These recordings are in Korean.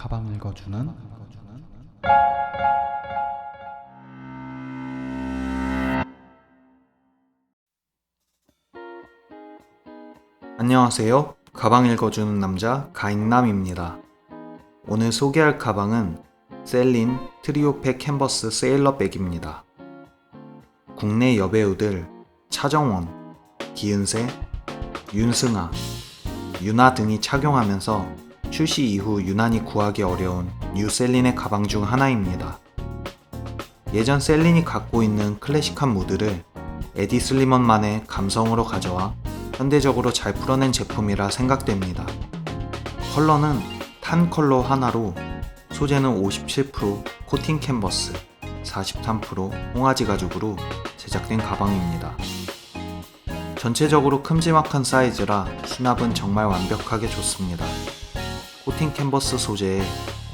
가방 읽어주는 안녕하세요. 가방 읽어주는 남자 가인남입니다. 오늘 소개할 가방은 셀린 트리오페 캔버스 세일러백입니다. 국내 여배우들 차정원, 기은세, 윤승아, 유나 등이 착용하면서 출시 이후 유난히 구하기 어려운 뉴 셀린의 가방 중 하나입니다. 예전 셀린이 갖고 있는 클래식한 무드를 에디 슬리먼만의 감성으로 가져와 현대적으로 잘 풀어낸 제품이라 생각됩니다. 컬러는 탄 컬러 하나로 소재는 57% 코팅 캔버스, 43% 홍아지 가죽으로 제작된 가방입니다. 전체적으로 큼지막한 사이즈라 수납은 정말 완벽하게 좋습니다. 코팅 캔버스 소재에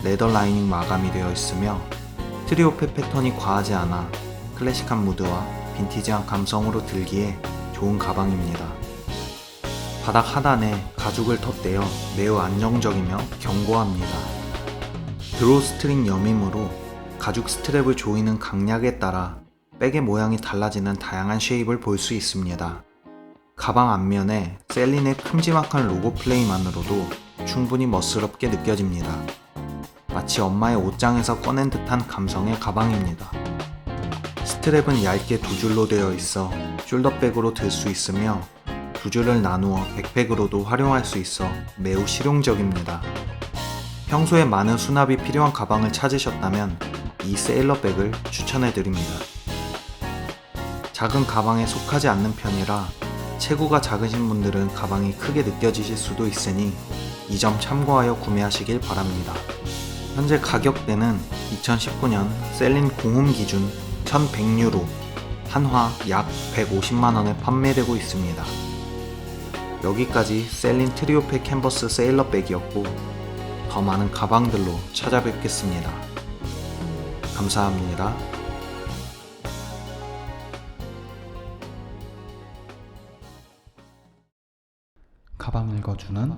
레더 라이닝 마감이 되어 있으며 트리오페 패턴이 과하지 않아 클래식한 무드와 빈티지한 감성으로 들기에 좋은 가방입니다. 바닥 하단에 가죽을 덧대어 매우 안정적이며 견고합니다. 드로스트링 여밈으로 가죽 스트랩을 조이는 강약에 따라 백의 모양이 달라지는 다양한 쉐입을 볼 수 있습니다. 가방 앞면에 셀린의 큼지막한 로고 플레이만으로도 충분히 멋스럽게 느껴집니다. 마치 엄마의 옷장에서 꺼낸 듯한 감성의 가방입니다. 스트랩은 얇게 두 줄로 되어 있어 숄더백으로 들 수 있으며 두 줄을 나누어 백팩으로도 활용할 수 있어 매우 실용적입니다. 평소에 많은 수납이 필요한 가방을 찾으셨다면 이 세일러백을 추천해 드립니다. 작은 가방에 속하지 않는 편이라 체구가 작으신 분들은 가방이 크게 느껴지실 수도 있으니 이 점 참고하여 구매하시길 바랍니다. 현재 가격대는 2019년 셀린 공홈 기준 1100유로 한화 약 150만원에 판매되고 있습니다. 여기까지 셀린 트리오페 캔버스 세일러백이었고 더 많은 가방들로 찾아뵙겠습니다. 감사합니다. 가방 읽어주는